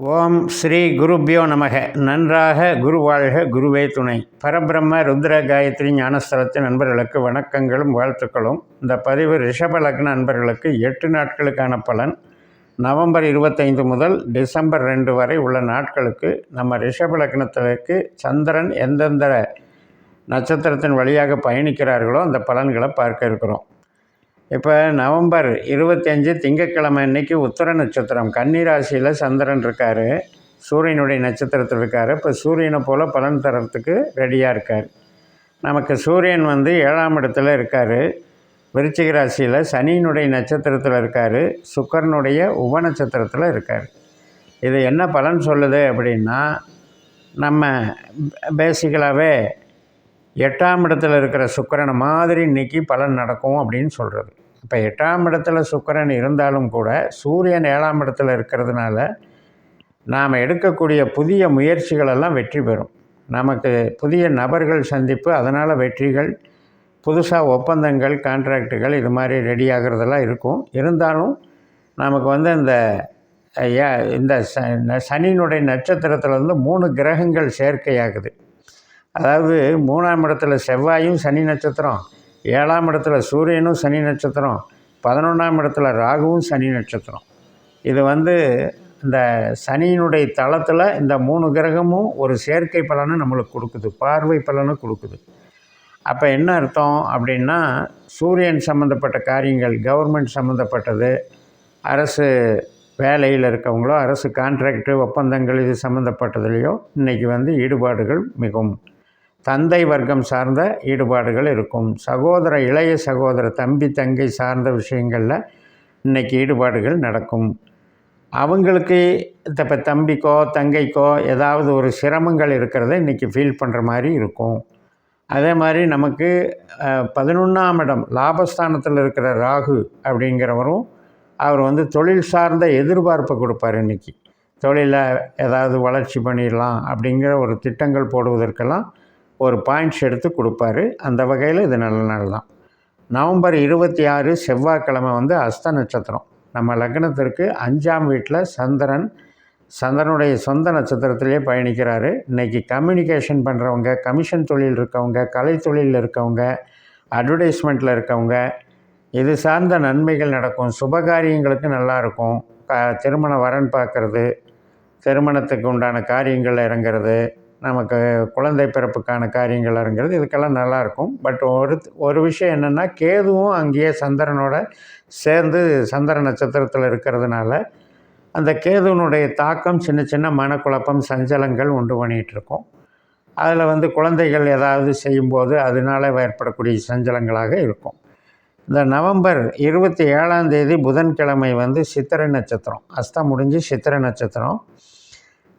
ஓம் ஸ்ரீ குருபியோ நமக. நன்றாக குரு வாழ்க குருவே துணை. பரபிரம்ம ருத்ர காயத்ரி ஞானஸ்தலத்தின் நண்பர்களுக்கு வணக்கங்களும் வாழ்த்துக்களும். இந்த பதிவு ரிஷப லக்ன நண்பர்களுக்கு எட்டு நாட்களுக்கான பலன். நவம்பர் இருபத்தைந்து முதல் டிசம்பர் ரெண்டு வரை உள்ள நாட்களுக்கு நம்ம ரிஷப லக்னத்திற்கு சந்திரன் எந்தெந்த நட்சத்திரத்தின் வழியாக பயணிக்கிறார்களோ அந்த பலன்களை பார்க்க இருக்கிறோம். இப்போ நவம்பர் இருபத்தஞ்சு திங்கக்கிழமை அன்னைக்கு உத்தர நட்சத்திரம். கன்னிராசியில் சந்திரன் இருக்கார். சூரியனுடைய நட்சத்திரத்தில் இருக்கார். இப்போ சூரியனை போல் பலன் தரத்துக்கு ரெடியாக இருக்கார். நமக்கு சூரியன் வந்து ஏழாம் இடத்துல இருக்கார். விருச்சிக ராசியில் சனியினுடைய நட்சத்திரத்தில் இருக்கார். சுக்கரனுடைய உப நட்சத்திரத்தில் இருக்கார். இது என்ன பலன் சொல்லுது அப்படின்னா நம்ம பேசிக்கலாகவே எட்டாம் இடத்துல இருக்கிற சுக்கரனை மாதிரி இன்னைக்கு பலன் நடக்கும் அப்படின்னு சொல்கிறது இப்போ எட்டாம் இடத்துல சுக்கரன் இருந்தாலும் கூட சூரியன் ஏழாம் இடத்துல இருக்கிறதுனால நாம் எடுக்கக்கூடிய புதிய முயற்சிகளெல்லாம் வெற்றி பெறும். நமக்கு புதிய நபர்கள் சந்திப்பு அதனால் வெற்றிகள் புதுசாக ஒப்பந்தங்கள் கான்ட்ராக்டுகள் இது மாதிரி ரெடி ஆகிறதெல்லாம் இருக்கும். இருந்தாலும் நமக்கு வந்து இந்த இந்த ச சனியினுடைய நட்சத்திரத்திலேருந்து மூணு கிரகங்கள் சேர்க்கையாகுது. அதாவது மூணாம் இடத்துல செவ்வாயும் சனி நட்சத்திரம் ஏழாம் இடத்துல சூரியனும் சனி நட்சத்திரம் பதினொன்றாம் இடத்துல ராகுவும் சனி நட்சத்திரம். இது வந்து இந்த சனியினுடைய தளத்தில் இந்த மூணு கிரகமும் ஒரு செயற்கை பலனை நம்மளுக்கு கொடுக்குது பார்வை பலனை கொடுக்குது. அப்போ என்ன அர்த்தம் அப்படின்னா சூரியன் சம்மந்தப்பட்ட காரியங்கள் கவர்மெண்ட் சம்மந்தப்பட்டது அரசு வேலையில் இருக்கவங்களோ அரசு கான்ட்ராக்டு ஒப்பந்தங்கள் இது சம்மந்தப்பட்டதுலேயோ இன்றைக்கி வந்து ஈடுபாடுகள் மிகவும் தந்தை வர்க்கம் சார்ந்த ஈடுபாடுகள் இருக்கும். சகோதர இளைய சகோதர தம்பி தங்கை சார்ந்த விஷயங்களில் இன்றைக்கி ஈடுபாடுகள் நடக்கும். அவங்களுக்கு இப்போ தம்பிக்கோ தங்கைக்கோ ஏதாவது ஒரு சிரமங்கள் இருக்கிறத இன்றைக்கி ஃபீல் பண்ணுற மாதிரி இருக்கும். அதே மாதிரி நமக்கு பதினொன்றாம் இடம் லாபஸ்தானத்தில் இருக்கிற ராகு அப்படிங்கிறவரும் அவர் வந்து தொழில் சார்ந்த எதிர்பார்ப்பை கொடுப்பார் இன்றைக்கி தொழிலை ஏதாவது வளர்ச்சி பண்ணிடலாம் அப்படிங்கிற ஒரு திட்டங்கள் போடுவதற்கெல்லாம் ஒரு பாயிண்ட்ஸ் எடுத்து கொடுப்பாரு. அந்த வகையில் இது நல்ல நாள் தான். நவம்பர் இருபத்தி ஆறு செவ்வாய்க்கிழமை வந்து அஸ்த நட்சத்திரம். நம்ம லக்னத்திற்கு அஞ்சாம் வீட்டில் சந்திரன் சந்திரனுடைய சொந்த நட்சத்திரத்திலே பயணிக்கிறாரு. இன்றைக்கி கம்யூனிகேஷன் பண்ணுறவங்க கமிஷன் தொழில் இருக்கவங்க கலை தொழிலில் இருக்கவங்க அட்வர்டைஸ்மெண்ட்டில் இருக்கவங்க இது சார்ந்த நன்மைகள் நடக்கும். சுபகாரியங்களுக்கு நல்லா இருக்கும். க திருமண வரன் பார்க்குறது திருமணத்துக்கு உண்டான காரியங்கள் இறங்குறது நமக்கு குழந்தை பிறப்புக்கான காரியங்கள் இதுக்கெல்லாம் நல்லாயிருக்கும். பட் ஒரு ஒரு விஷயம் என்னென்னா கேதுவும் அங்கேயே சந்திரனோட சேர்ந்து சந்திர நட்சத்திரத்தில் இருக்கிறதுனால அந்த கேதுவனுடைய தாக்கம் சின்ன சின்ன மனக்குழப்பம் சஞ்சலங்கள் உண்டு பண்ணிகிட்டு இருக்கும் அதில் வந்து குழந்தைகள் ஏதாவது செய்யும்போது அதனால் ஏற்படக்கூடிய சஞ்சலங்களாக இருக்கும். இந்த நவம்பர் இருபத்தி ஏழாம் தேதி புதன்கிழமை வந்து சித்திரை நட்சத்திரம். அஸ்தம் முடிஞ்சு சித்திரை நட்சத்திரம்.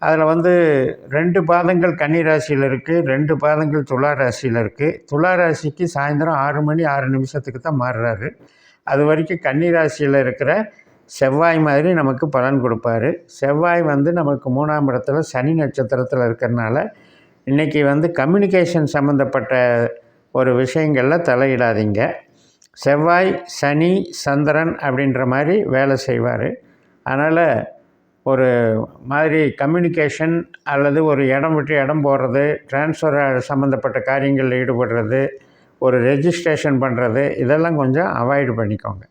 அதில் வந்து ரெண்டு பாதங்கள் கன்னி ராசியில் இருக்குது ரெண்டு பாதங்கள் துலா ராசியில் இருக்குது. துலா ராசிக்கு சாயந்தரம் ஆறு மணி ஆறு நிமிஷத்துக்கு தான் மாறுறாரு. அது வரைக்கும் கன்னி ராசியில் இருக்கிற செவ்வாய் மாதிரி நமக்கு பலன் கொடுப்பாரு. செவ்வாய் வந்து நமக்கு மூணாம் இடத்துல சனி நட்சத்திரத்தில் இருக்கிறனால இன்றைக்கி வந்து கம்யூனிகேஷன் சம்மந்தப்பட்ட ஒரு விஷயங்களில் தலையிடாதீங்க. செவ்வாய் சனி சந்திரன் அப்படின்ற மாதிரி வேலை செய்வார். அதனால் ஒரு மாதிரி கம்யூனிகேஷன் அல்லது ஒரு இடம் விட்டு இடம் போகிறது ட்ரான்ஸ்ஃபர் சம்மந்தப்பட்ட காரியங்களில் ஈடுபடுறது ஒரு ரெஜிஸ்ட்ரேஷன் பண்ணுறது இதெல்லாம் கொஞ்சம் அவாய்டு பண்ணிக்கோங்க.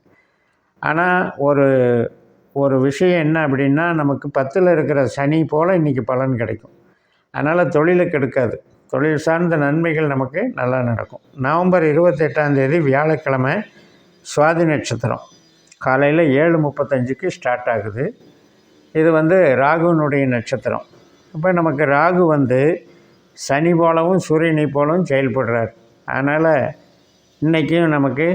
ஆனால் ஒரு ஒரு விஷயம் என்ன அப்படின்னா நமக்கு பத்தில் இருக்கிற சனி போல் இன்றைக்கி பலன் கிடைக்கும். அதனால் தொழிலுக்கு கெடுக்காது. தொழில் சார்ந்த நன்மைகள் நமக்கு நல்லா நடக்கும். நவம்பர் இருபத்தெட்டாந்தேதி வியாழக்கிழமை சுவாதி நட்சத்திரம். காலையில் ஏழு முப்பத்தஞ்சுக்கு ஸ்டார்ட் ஆகுது. இது வந்து ராகுனுடைய நட்சத்திரம். இப்போ நமக்கு ராகு வந்து சனி போலவும் சூரியனை போலவும் செயல்படுறார். அதனால் இன்றைக்கும் நமக்கு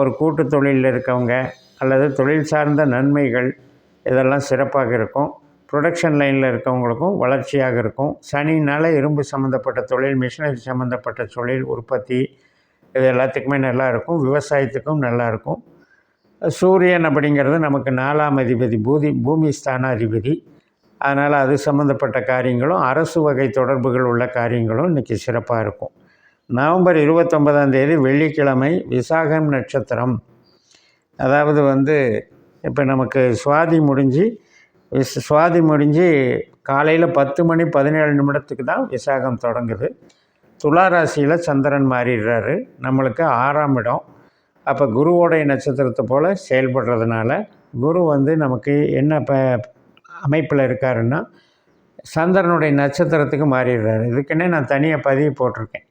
ஒரு கூட்டு தொழிலில் இருக்கவங்க அல்லது தொழில் சார்ந்த நன்மைகள் இதெல்லாம் சிறப்பாக இருக்கும். ப்ரொடக்ஷன் லைனில் இருக்கவங்களுக்கும் வளர்ச்சியாக இருக்கும். சனினால் இரும்பு சம்மந்தப்பட்ட தொழில் மிஷினரி சம்மந்தப்பட்ட தொழில் உற்பத்தி இது எல்லாத்துக்குமே நல்லா இருக்கும். விவசாயத்துக்கும் நல்லா இருக்கும். சூரியன் அப்படிங்கிறது நமக்கு நாலாம் அதிபதி பூதி பூமி ஸ்தானாதிபதி அதனால் அது சம்மந்தப்பட்ட காரியங்களும் அரசு வகை தொடர்புகள் உள்ள காரியங்களும் இன்றைக்கி சிறப்பாக இருக்கும். நவம்பர் இருபத்தொன்பதாம் தேதி வெள்ளிக்கிழமை விசாகம் நட்சத்திரம். அதாவது வந்து இப்போ நமக்கு சுவாதி முடிஞ்சு விஸ் சுவாதி முடிஞ்சு காலையில் பத்து மணி பதினேழு நிமிடத்துக்கு தான் விசாகம் தொடங்குது. துலா ராசியில் சந்திரன் மாறிடுறாரு. நம்மளுக்கு ஆறாம் இடம். அப்போ குருவோடைய நட்சத்திரத்தை போல் செயல்படுறதுனால குரு வந்து நமக்கு என்ன ப அமைப்பில் இருக்காருன்னா சந்திரனுடைய நட்சத்திரத்துக்கு மாறிடுறாரு. இதுக்குன்னே நான் தனியாக பதிவு போட்டிருக்கேன்.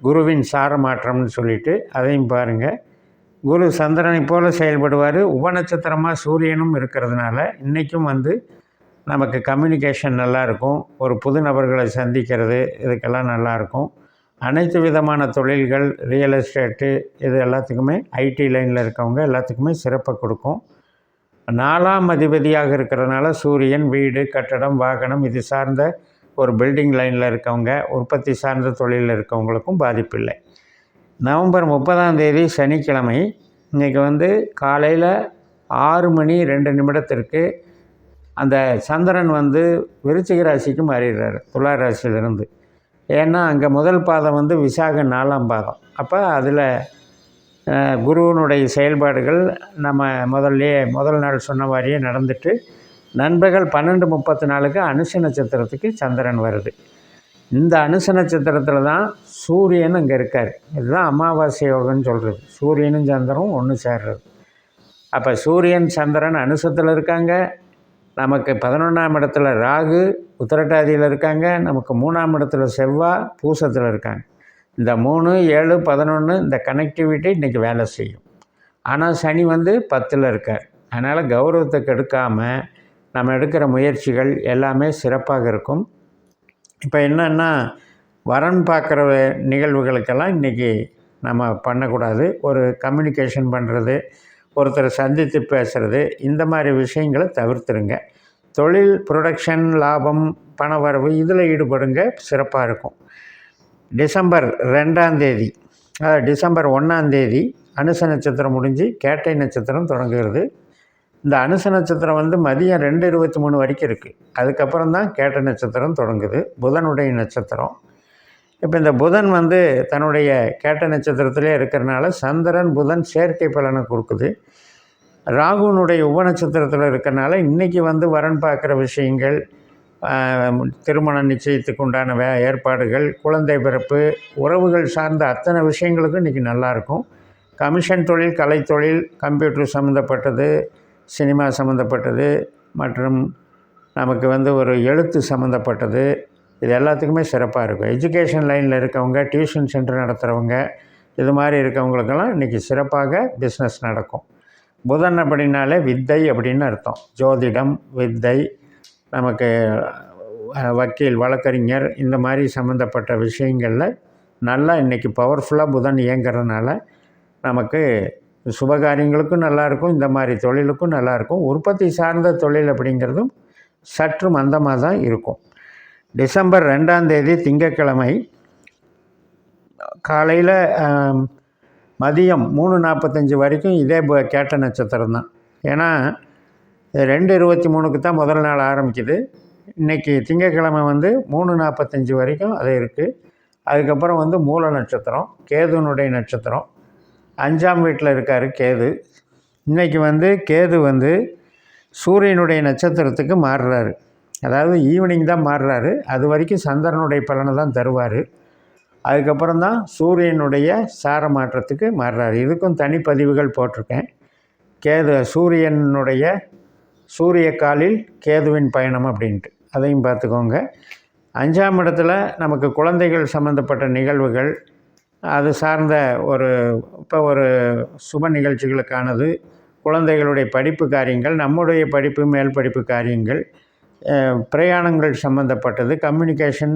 குருவின் சார மாற்றம்னு சொல்லிட்டு அதையும் பாருங்கள் குரு சந்திரனை போல் செயல்படுவார். உபநட்சத்திரமாக சூரியனும் இருக்கிறதுனால இன்றைக்கும் வந்து நமக்கு கம்யூனிகேஷன் நல்லாயிருக்கும் ஒரு புது நபர்களை சந்திக்கிறது இதுக்கெல்லாம் நல்லாயிருக்கும் அனைத்து விதமான தொழில்கள் ரியல் எஸ்டேட்டு இது எல்லாத்துக்குமே ஐடி லைனில் இருக்கவங்க எல்லாத்துக்குமே சிறப்பை கொடுக்கும். நாலாம் அதிபதியாக இருக்கிறதுனால சூரியன் வீடு கட்டடம் வாகனம் இது சார்ந்த ஒரு பில்டிங் லைனில் இருக்கவங்க உற்பத்தி சார்ந்த தொழிலில் இருக்கவங்களுக்கும் பாதிப்பில்லை. நவம்பர் முப்பதாம் தேதி சனிக்கிழமை இன்றைக்கி வந்து காலையில் ஆறு மணி ரெண்டு நிமிடத்திற்கு அந்த சந்திரன் வந்து விருச்சிக ராசிக்கு மாறிடுறாரு துலா ராசியிலிருந்து. ஏன்னா அங்கே முதல் பாதம் வந்து விசாக நாலாம் பாதம். அப்போ அதில் குருவனுடைய செயல்பாடுகள் நம்ம முதல்லையே முதல் நாள் சொன்ன மாதிரியே நடந்துட்டு நண்பர்கள் பன்னெண்டு முப்பத்தி நாலுக்கு அனுஷ நட்சத்திரத்துக்கு சந்திரன் வருது. இந்த அனுஷ நட்சத்திரத்தில் தான் சூரியன் அங்கே இருக்கார். இதுதான் அமாவாசை யோகம்னு சொல்கிறது சூரியனும் சந்திரனும் ஒன்று சேர்றது. அப்போ சூரியன் சந்திரன் அனுசத்தில் இருக்காங்க. நமக்கு பதினொன்றாம் இடத்துல ராகு உத்திரட்டாதியில் இருக்காங்க. நமக்கு மூணாம் இடத்துல செவ்வாய் பூசத்தில் இருக்காங்க. இந்த மூணு ஏழு பதினொன்று இந்த கனெக்டிவிட்டி இன்றைக்கி வேலை செய்யும். ஆனால் சனி வந்து பத்தில் இருக்கார். அதனால் கௌரவத்தை கெடுக்காமல் நம்ம எடுக்கிற முயற்சிகள் எல்லாமே சிறப்பாக இருக்கும். இப்போ என்னென்னா வரன் பார்க்குற நிகழ்வுகளுக்கெல்லாம் இன்றைக்கி நம்ம பண்ணக்கூடாது. ஒரு கம்யூனிகேஷன் பண்ணுறது ஒருத்தரை சந்தித்து பேசுகிறது இந்த மாதிரி விஷயங்களை தவிர்த்துருங்க. தொழில் ப்ரொடக்ஷன் லாபம் பண வரவு இதில் ஈடுபடுங்க. சிறப்பாக இருக்கும். டிசம்பர் ரெண்டாந்தேதி அதாவது டிசம்பர் ஒன்றாந்தேதி அனுச நட்சத்திரம் முடிஞ்சு கேட்டை நட்சத்திரம் தொடங்குகிறது. இந்த அனுச நட்சத்திரம் வந்து மதியம் ரெண்டு இருபத்தி மூணு வரைக்கும் இருக்குது அதுக்கப்புறம் தான் கேட்ட நட்சத்திரம் தொடங்குது. புதனுடைய நட்சத்திரம். இப்போ இந்த புதன் வந்து தன்னுடைய கேட்ட நட்சத்திரத்திலே இருக்கிறனால சந்திரன் புதன் செயற்கை பலனை கொடுக்குது. ராகுனுடைய உப நட்சத்திரத்தில் இருக்கிறனால இன்றைக்கி வந்து வரன் பார்க்குற விஷயங்கள் திருமண நிச்சயத்துக்கு உண்டான வே ஏற்பாடுகள் குழந்தை பிறப்பு உறவுகள் சார்ந்த அத்தனை விஷயங்களுக்கும் இன்றைக்கி நல்லாயிருக்கும் கமிஷன் தொழில் கலைத்தொழில் கம்ப்யூட்டர் சம்மந்தப்பட்டது சினிமா சம்மந்தப்பட்டது மற்றும் நமக்கு வந்து ஒரு எழுத்து சம்மந்தப்பட்டது இது எல்லாத்துக்குமே சிறப்பாக இருக்கும். எஜுகேஷன் லைனில் இருக்கவங்க டியூஷன் சென்டர் நடத்துகிறவங்க இது மாதிரி இருக்கவங்களுக்கெல்லாம் இன்றைக்கி சிறப்பாக பிஸ்னஸ் நடக்கும். புதன் அப்படின்னாலே வித்தை அப்படின்னு அர்த்தம். ஜோதிடம் வித்தை நமக்கு வக்கீல் வழக்கறிஞர் இந்த மாதிரி சம்மந்தப்பட்ட விஷயங்களில் நல்லா இன்றைக்கி பவர்ஃபுல்லாக புதன் இயங்கிறதுனால நமக்கு சுபகாரியங்களுக்கும் நல்லாயிருக்கும் இந்த மாதிரி தொழிலுக்கும் நல்லாயிருக்கும். உற்பத்தி சார்ந்த தொழில் அப்படிங்கிறதும் சற்று மந்தமாக தான் இருக்கும். டிசம்பர் ரெண்டாம் தேதி திங்கட்கிழமை காலையில் மதியம் மூணு நாற்பத்தஞ்சு வரைக்கும் இதே கேட்ட நட்சத்திரம் தான். ஏன்னா ரெண்டு இருபத்தி மூணுக்கு தான் முதல் நாள் ஆரம்பிக்குது. இன்றைக்கி திங்கக்கிழமை வந்து மூணு நாற்பத்தஞ்சு வரைக்கும் அது இருக்குது அதுக்கப்புறம் வந்து மூல நட்சத்திரம் கேதுனுடைய நட்சத்திரம். அஞ்சாம் வீட்டில் இருக்கார் கேது. இன்றைக்கி வந்து கேது வந்து சூரியனுடைய நட்சத்திரத்துக்கு மாறுறாரு. அதாவது ஈவினிங் தான் மாறுறாரு. அது வரைக்கும் சந்திரனுடைய பலனை தான் தருவார். அதுக்கப்புறம் தான் சூரியனுடைய சார மாற்றத்துக்கு மாறுறாரு. இதுக்கும் தனிப்பதிவுகள் போட்டிருக்கேன். கேது சூரியனுடைய சூரிய காலில் கேதுவின் பயணம் அப்படின்ட்டு. அதையும் பார்த்துக்கோங்க. அஞ்சாம் இடத்துல நமக்கு குழந்தைகள் சம்மந்தப்பட்ட நிகழ்வுகள் அது சார்ந்த ஒரு இப்போ ஒரு சுப நிகழ்ச்சிகளுக்கானது குழந்தைகளுடைய படிப்பு காரியங்கள் நம்முடைய படிப்பு மேல் படிப்பு காரியங்கள் பிரயாணங்கள் சம்மந்தப்பட்டது கம்யூனிகேஷன்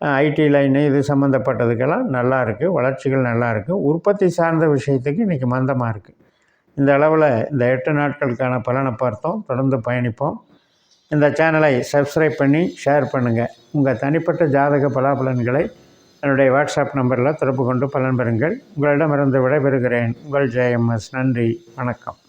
ஐடி லைனு இது சம்மந்தப்பட்டதுக்கெல்லாம் நல்லா இருக்குது வளர்ச்சிகள் நல்லா இருக்குது உற்பத்தி சார்ந்த விஷயத்துக்கு இன்றைக்கி மந்தமாக இருக்குது இந்த அளவில் இந்த எட்டு நாட்களுக்கான பலனை பார்த்தோம் தொடர்ந்து பயணிப்போம். இந்த சேனலை சப்ஸ்கிரைப் பண்ணி ஷேர் பண்ணுங்கள் உங்கள் தனிப்பட்ட ஜாதக பலாபலன்களை என்னுடைய வாட்ஸ்அப் நம்பரில் தொடர்பு கொண்டு பலன் பெறுங்கள். உங்களிடமிருந்து விடைபெறுகிறேன். உங்கள் ஜெயம்எஸ் நன்றி. வணக்கம்.